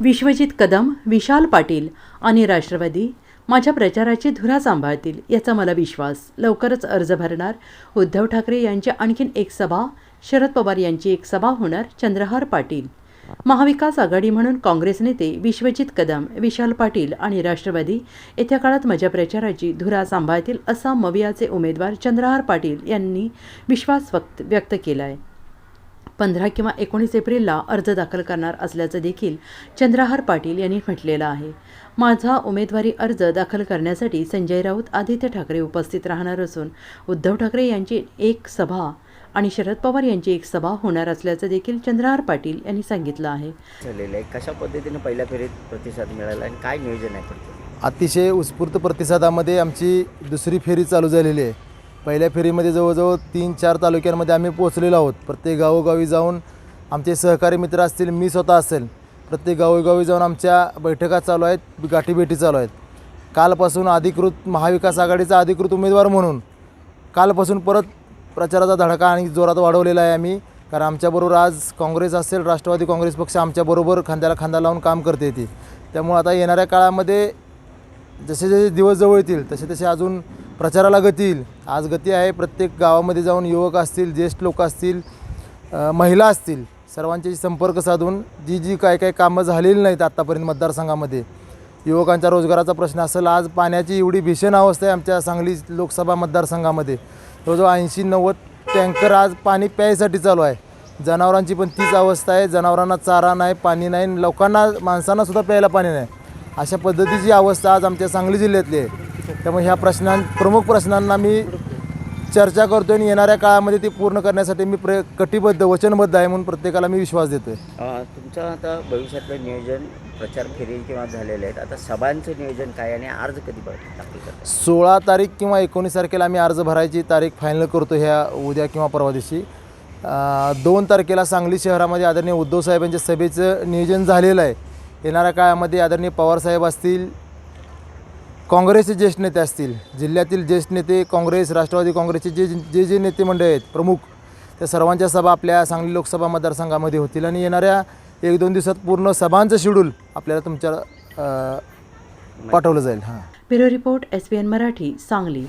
विश्वजित कदम विशाल पाटील आणि राष्ट्रवादी माझ्या प्रचाराची धुरा सांभाळतील याचा मला विश्वास. लवकरच अर्ज भरणार. उद्धव ठाकरे यांची आणखीन एक सभा शरद पवार यांची एक सभा होणार चंद्रहार पाटील. महाविकास आघाडी म्हणून काँग्रेस नेते विश्वजित कदम विशाल पाटील आणि राष्ट्रवादी येत्या काळात माझ्या प्रचाराची धुरा सांभाळतील असा मवियाचे उमेदवार चंद्रहार पाटील यांनी विश्वास व्यक्त व्यक्त केला आहे पंधरा किंवा एकोणीस एप्रिलला अर्ज दाखल करणार असल्याचं देखील चंद्रहार पाटील यांनी म्हटलेलं आहे. माझा उमेदवारी अर्ज दाखल करण्यासाठी संजय राऊत आदित्य ठाकरे उपस्थित राहणार असून उद्धव ठाकरे यांची एक सभा आणि शरद पवार यांची एक सभा होणार असल्याचं देखील चंद्रहार पाटील यांनी सांगितलं आहे. झालेलं आहे. कशा पद्धतीने पहिल्या फेरीत प्रतिसाद मिळाला आणि काय नियोजन आहे अतिशय उत्स्फूर्त प्रतिसादामध्ये आमची दुसरी फेरी चालू झालेली आहे. पहिल्या फेरीमध्ये जवळजवळ तीन चार तालुक्यांमध्ये आम्ही पोहोचलेलो आहोत. प्रत्येक गावोगावी जाऊन आमचे सहकारी मित्र असतील मी स्वतः असेल प्रत्येक गावोगावी जाऊन आमच्या बैठका चालू आहेत गाठीभेटी चालू आहेत. कालपासून अधिकृत महाविकास आघाडीचा अधिकृत उमेदवार म्हणून कालपासून परत प्रचाराचा धडका आणि जोरात वाढवलेला आहे आम्ही. कारण आमच्याबरोबर आज काँग्रेस असेल राष्ट्रवादी काँग्रेस पक्ष आमच्याबरोबर खांद्याला खांदा लावून काम करते येते त्यामुळे आता येणाऱ्या काळामध्ये जसे जसे दिवस जवळ येतील तसे तसे अजून प्रचाराला गती येईल. आज गती आहे प्रत्येक गावामध्ये जाऊन युवक असतील ज्येष्ठ लोक असतील महिला असतील सर्वांच्याशी संपर्क साधून जी जी काय काय कामं झालेली नाहीत आत्तापर्यंत मतदारसंघामध्ये युवकांच्या रोजगाराचा प्रश्न असेल आज पाण्याची एवढी भीषण अवस्था आहे आमच्या सांगली लोकसभा मतदारसंघामध्ये. जवळजवळ ऐंशी नव्वद टँकर आज पाणी प्यायसाठी चालू आहे. जनावरांची पण तीच अवस्था आहे जनावरांना चारा नाही पाणी नाही लोकांना माणसांनासुद्धा प्यायला पाणी नाही. अशा पद्धतीची अवस्था आज आमच्या सांगली जिल्ह्यातली आहे. त्यामुळे ह्या प्रश्नां प्रमुख प्रश्नांना मी चर्चा करतो आणि येणाऱ्या काळामध्ये ती पूर्ण करण्यासाठी मी प्र कटिबद्ध वचनबद्ध आहे म्हणून प्रत्येकाला मी विश्वास देतो आहे तुमचं आता भविष्यातलं नियोजन प्रचार फेरी किंवा झालेले आहेत आता सभांचं नियोजन काय आणि अर्ज कधी दाखल सोळा तारीख किंवा एकोणीस तारखेला आम्ही अर्ज भरायची तारीख फायनल करतो ह्या उद्या किंवा परवा दिवशी. दोन तारखेला सांगली शहरामध्ये आदरणीय उद्धव साहेबांच्या सभेचं नियोजन झालेलं आहे. येणाऱ्या काळामध्ये आदरणीय पवारसाहेब असतील काँग्रेसचे ज्येष्ठ नेते असतील जिल्ह्यातील ज्येष्ठ नेते काँग्रेस राष्ट्रवादी काँग्रेसचे जे जे जे नेते मंडळ आहेत प्रमुख त्या सर्वांच्या सभा आपल्या सांगली लोकसभा मतदारसंघामध्ये होतील आणि येणाऱ्या एक दोन दिवसात पूर्ण सभांचं शेड्यूल आपल्याला तुमच्या पाठवलं जाईल. हां. Bureau report S N Marathi Sangli.